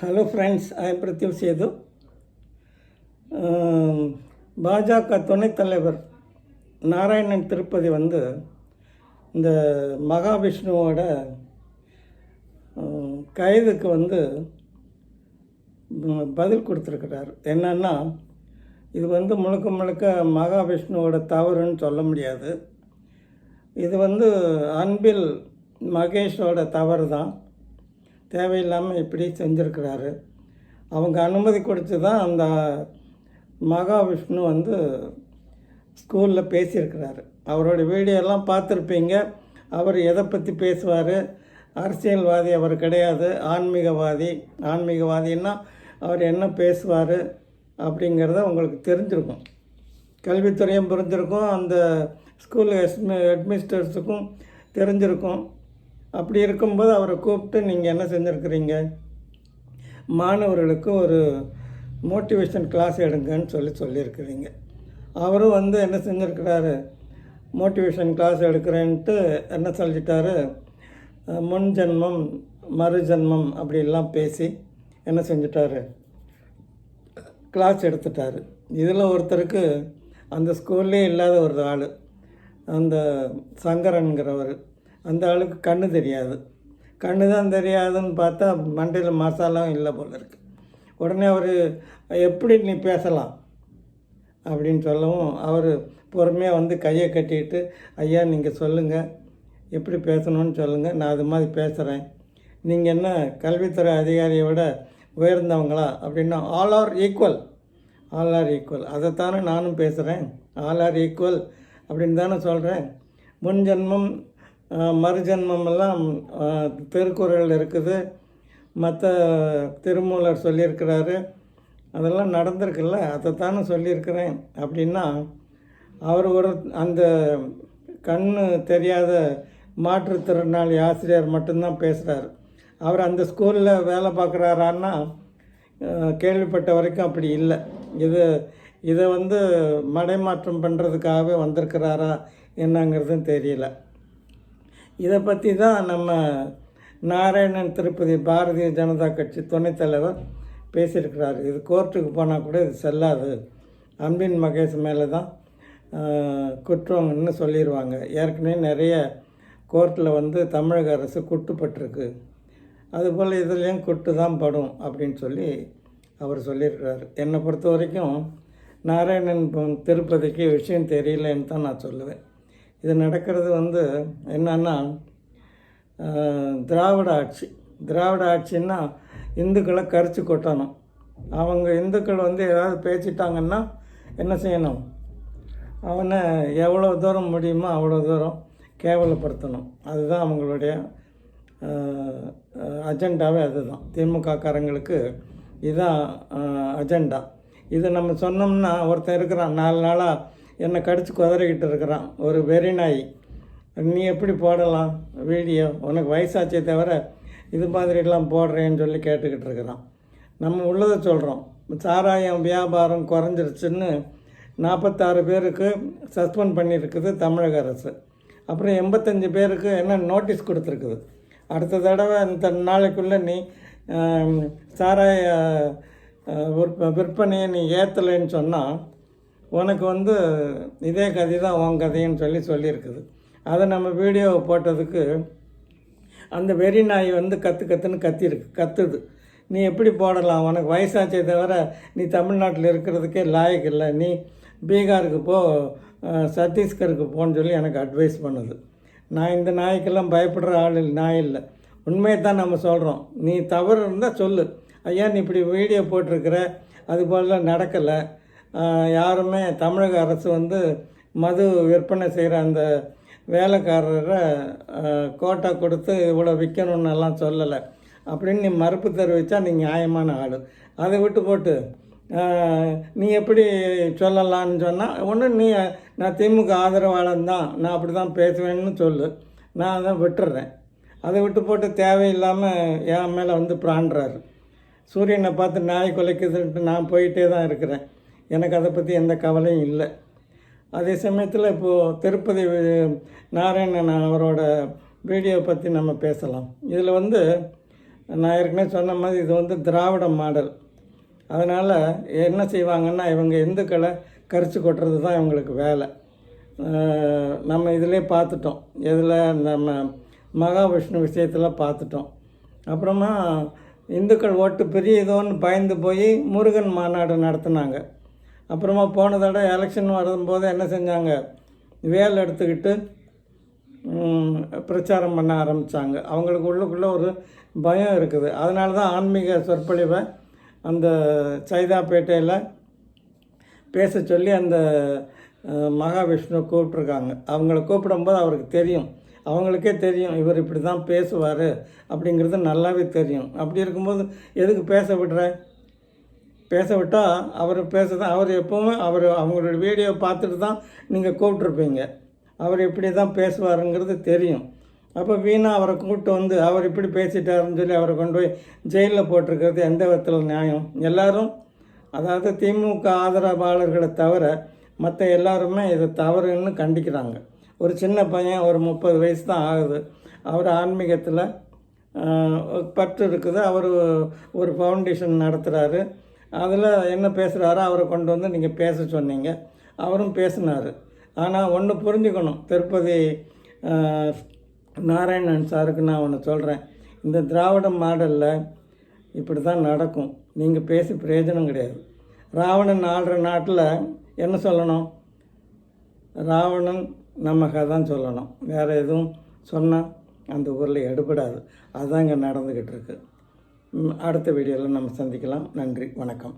Hello friends I am Sethu BJP துணைத் தலைவர் நாராயணன் திருப்பதி வந்து இந்த மகாவிஷ்ணுவோட um, கைதுக்கு வந்து பதில் கொடுத்துருக்கிறார். என்னென்னா இது வந்து முழுக்க முழுக்க மகாவிஷ்ணுவோட தவறுன்னு சொல்ல முடியாது. இது வந்து அன்பில் மகேஷோட தவறு தான் தேவையில்லாமல் இப்படி செஞ்சுருக்கிறாரு. அவங்க அனுமதி கொடுத்து தான் அந்த மகாவிஷ்ணு வந்து ஸ்கூலில் பேசியிருக்கிறாரு. அவரோட வீடியோலாம் பார்த்துருப்பீங்க. அவர் எதை பற்றி பேசுவார்? அரசியல்வாதி அவர் கிடையாது. ஆன்மீகவாதி. ஆன்மீகவாதின்னா அவர் என்ன பேசுவார் அப்படிங்கிறத உங்களுக்கு தெரிஞ்சிருக்கும். கல்வித்துறையும் புரிஞ்சிருக்கும். அந்த ஸ்கூல் எஸ்மி ஹெட்மிஸ்டர்ஸுக்கும் தெரிஞ்சிருக்கும். அப்படி இருக்கும்போது அவரை கூப்பிட்டு நீங்கள் என்ன செஞ்சுருக்குறீங்க? மாணவர்களுக்கு ஒரு மோட்டிவேஷன் கிளாஸ் எடுங்கன்னு சொல்லி சொல்லியிருக்கிறீங்க. அவரும் வந்து என்ன செஞ்சுருக்கிறாரு? மோட்டிவேஷன் கிளாஸ் எடுக்கிறேன்ட்டு என்ன சொல்லிட்டாரு? முன் ஜென்மம் மறு ஜென்மம் அப்படிலாம் பேசி என்ன செஞ்சிட்டாரு? கிளாஸ் எடுத்துட்டாரு. இதில் ஒருத்தருக்கு அந்த ஸ்கூல்லே இல்லாத ஒரு ஆள் அந்த சங்கரன்கிறவர். அந்த ஆளுக்கு கண்ணு தெரியாது. கண்ணு தான் தெரியாதுன்னு பார்த்தா மண்டையில் மசாலாவும் இல்லை போல இருக்கு. உடனே அவர் எப்படி நீ பேசலாம்? அப்படின்னு சொல்லவும் அவர் பொறுமையாக வந்து கையை கட்டிட்டு ஐயா நீங்கள் சொல்லுங்கள் எப்படி பேசணும்னு சொல்லுங்கள் நான் அது மாதிரி பேசுகிறேன் நீங்கள் என்ன கல்வித்துறை அதிகாரியை விட உயர்ந்தவங்களா? அப்படின்னா all are equal all are equal அதைத்தானே நானும் பேசுகிறேன் ஆல் ஆர் ஈக்குவல் அப்படின்னு தானே சொல்கிறேன் முன் ஜென்மம் ஆஹ், எல்லாம் திருக்குறள் இருக்குது. மற்ற திருமூலர் சொல்லியிருக்கிறாரு. அதெல்லாம் நடந்திருக்குல்ல அதைத்தானே சொல்லியிருக்கிறேன் அப்படின்னா அவர் ஒரு அந்த கண்ணு தெரியாத மாற்றுத்திறனாளி ஆசிரியர் மட்டும்தான் பேசுகிறார் அவர் அந்த ஸ்கூலில் வேலை பார்க்குறாரான்னா கேள்விப்பட்ட வரைக்கும் அப்படி இல்லை. இது இதை வந்து மடைமாற்றம் பண்ணுறதுக்காகவே வந்திருக்கிறாரா என்னங்கிறதும் தெரியல. இதை பற்றி தான் நம்ம நாராயணன் திருப்பதி பாரதிய ஜனதா கட்சி துணைத் தலைவர் பேசியிருக்கிறார். இது கோர்ட்டுக்கு போனால் கூட இது செல்லாது. அன்பின் மகேஷ் மேலே தான் குற்றம்னு சொல்லிடுவாங்க ஏற்கனவே நிறைய கோர்ட்டில் வந்து தமிழக அரசு குட்டுப்பட்டிருக்கு. அதுபோல் இதுலேயும் குட்டு தான் படும் அப்படின்னு சொல்லி அவர் சொல்லியிருக்கிறார். என்னை பொறுத்த வரைக்கும் நாராயணன் திருப்பதிக்கு விஷயம் தெரியலன்னு தான் நான் சொல்லுவேன். இது நடக்கிறது வந்து என்னன்னா திராவிட ஆட்சி. திராவிட ஆட்சின்னா இந்துக்களை கரிச்சு கொட்டணும். அவங்க இந்துக்கள் வந்து ஏதாவது பேசிட்டாங்கன்னா என்ன செய்யணும்? அவனை எவ்வளோ தூரம் முடியுமோ அவ்வளோ தூரம் கேவலப்படுத்தணும். அதுதான் அவங்களுடைய அஜெண்டாவே அதுதான். திமுக காரங்களுக்கு இதுதான் அஜெண்டா. இதை நம்ம சொன்னோம்னா ஒருத்தன் இருக்கிறான் நாலு நாளாக என்னை கடித்து குதறிக்கிட்டு இருக்கிறான். ஒரு வெறி நாய். நீ எப்படி போடலாம்? வீடியோ. உனக்கு வயசாச்சே தவிர இது மாதிரிலாம் போடுறேன்னு சொல்லி கேட்டுக்கிட்டு இருக்கிறான். நம்ம உள்ளதை சொல்கிறோம் சாராயம் வியாபாரம் குறைஞ்சிருச்சுன்னு நாற்பத்தாறு பேருக்கு சஸ்பெண்ட் பண்ணியிருக்குது தமிழக அரசு. அப்புறம் எண்பத்தஞ்சு பேருக்கு என்ன நோட்டீஸ் கொடுத்துருக்குது. அடுத்த தடவை இந்த நாளைக்குள்ளே நீ சாராய விற்ப- விற்பனையை நீ ஏற்றலைன்னு சொன்னால் உனக்கு வந்து இதே கதை தான் உன் கதைன்னு சொல்லி சொல்லியிருக்குது. அதை நம்ம வீடியோவை போட்டதுக்கு அந்த வெறி நாய் வந்து கற்று கற்றுன்னு கத்திருக்கு கத்துது. நீ எப்படி போடலாம்? உனக்கு வயசாச்சே தவிர நீ தமிழ்நாட்டில் இருக்கிறதுக்கே லாயக் இல்லை. நீ பீகாருக்கு போ சத்தீஸ்கருக்கு போன்னு சொல்லி எனக்கு அட்வைஸ் பண்ணுது. நான் இந்த நாய்க்கெல்லாம் பயப்படுற ஆள் இல்லை நாய் இல்லை. உண்மையை தான் நம்ம சொல்கிறோம் நீ தவறு இருந்தால் சொல்லு. ஐயா நீ இப்படி வீடியோ போட்டிருக்கிற அது போல நடக்கலை. யாருமே தமிழக அரசு வந்து மது விற்பனை செய்கிற அந்த வேலைக்காரரை கோட்டா கொடுத்து இவ்வளோ விற்கணும்னு எல்லாம் சொல்லலை. அப்படின்னு நீ மறுப்பு தெரிவித்தா நீ நியாயமான ஆள். அதை விட்டு போட்டு நீ எப்படி சொல்லலான்னு சொன்னால் ஒன்று நீ நான் திமுக ஆதரவாளன் தான் நான் அப்படி தான் பேசுவேன்னு சொல்லு. நான் அதை விட்டுறேன். அதை விட்டு போட்டு தேவையில்லாமல் என் மேலே வந்து பிராண்டுறாரு. சூரியனை பார்த்து நாய் குலைக்குதுன்ட்டு நான் போயிட்டே தான் இருக்கிறேன். எனக்கு அதை பற்றி எந்த கவலையும் இல்லை. அதே சமயத்தில் இப்போது திருப்பதி நாராயணன் அவரோட வீடியோ பற்றி நம்ம பேசலாம். இதில் வந்து நான் ஏற்கனவே சொன்ன மாதிரி இது வந்து திராவிட மாடல். அதனால் என்ன செய்வாங்கன்னா இவங்க இந்துக்களை கரிச்சு கொட்டுறது தான் இவங்களுக்கு வேலை. நம்ம இதிலே பார்த்துட்டோம். இதில் நம்ம மகாவிஷ்ணு விஷயத்தில் பார்த்துட்டோம். அப்புறமா இந்துக்கள் ஓட்டு பெரியதோன்னு பயந்து போய் முருகன் மாநாடு நடத்துனாங்க. அப்புறமா போன தடவை எலெக்ஷன் வரும்போது என்ன செஞ்சாங்க? வேல் எடுத்துக்கிட்டு பிரச்சாரம் பண்ண ஆரம்பித்தாங்க அவங்களுக்கு உள்ளுக்குள்ளே ஒரு பயம் இருக்குது. அதனால தான் ஆன்மீக சொற்பொழிவை அந்த சைதாப்பேட்டையில் பேச சொல்லி அந்த மகாவிஷ்ணு கூப்பிட்ருக்காங்க அவங்கள கூப்பிடும்போது அவருக்கு தெரியும். அவங்களுக்கே தெரியும் இவர் இப்படி தான் பேசுவார் அப்படிங்கிறது நல்லாவே தெரியும். அப்படி இருக்கும்போது எதுக்கு பேச விடுற? பேச விட்டால் அவர் பேச தான் அவர் எப்போவுமே அவர் அவங்களோட வீடியோ பார்த்துட்டு தான் நீங்கள் கூப்பிட்ருப்பீங்க அவர் இப்படி தான் பேசுவாருங்கிறது தெரியும். அப்போ வீணாக அவரை கூப்பிட்டு வந்து அவர் இப்படி பேசிட்டாருன்னு சொல்லி அவரை கொண்டு போய் ஜெயிலில் போட்டிருக்கிறது எந்த விதத்தில் நியாயம்? எல்லாரும் அதாவது திமுக ஆதரவாளர்களை தவிர மற்ற எல்லாருமே இதை தவறுன்னு கண்டிக்கிறாங்க. ஒரு சின்ன பையன் ஒரு முப்பது வயசு தான் ஆகுது. அவர் ஆன்மீகத்தில் பற்று இருக்குது. அவர் ஒரு ஃபவுண்டேஷன் நடத்துகிறாரு அதில் என்ன பேசுகிறாரோ அவரை கொண்டு வந்து நீங்கள் பேச சொன்னீங்க. அவரும் பேசினார். ஆனால் ஒன்று புரிஞ்சுக்கணும். திருப்பதி நாராயணன் சாருக்கு நான் ஒன்று சொல்கிறேன் இந்த திராவிட மாடலில் இப்படி தான் நடக்கும். நீங்கள் பேசி பிரயோஜனம் கிடையாது. ராவணன் ஆடுற நாட்டில் என்ன சொல்லணும்? ராவணன் நமக்கு தான் சொல்லணும். வேறு எதுவும் சொன்னால் அந்த ஊரில் எடுபடாது. அதுதான் இங்கே நடந்துக்கிட்டு இருக்குது அடுத்த வீடியோவில் நம்ம சந்திக்கலாம். நன்றி. வணக்கம்.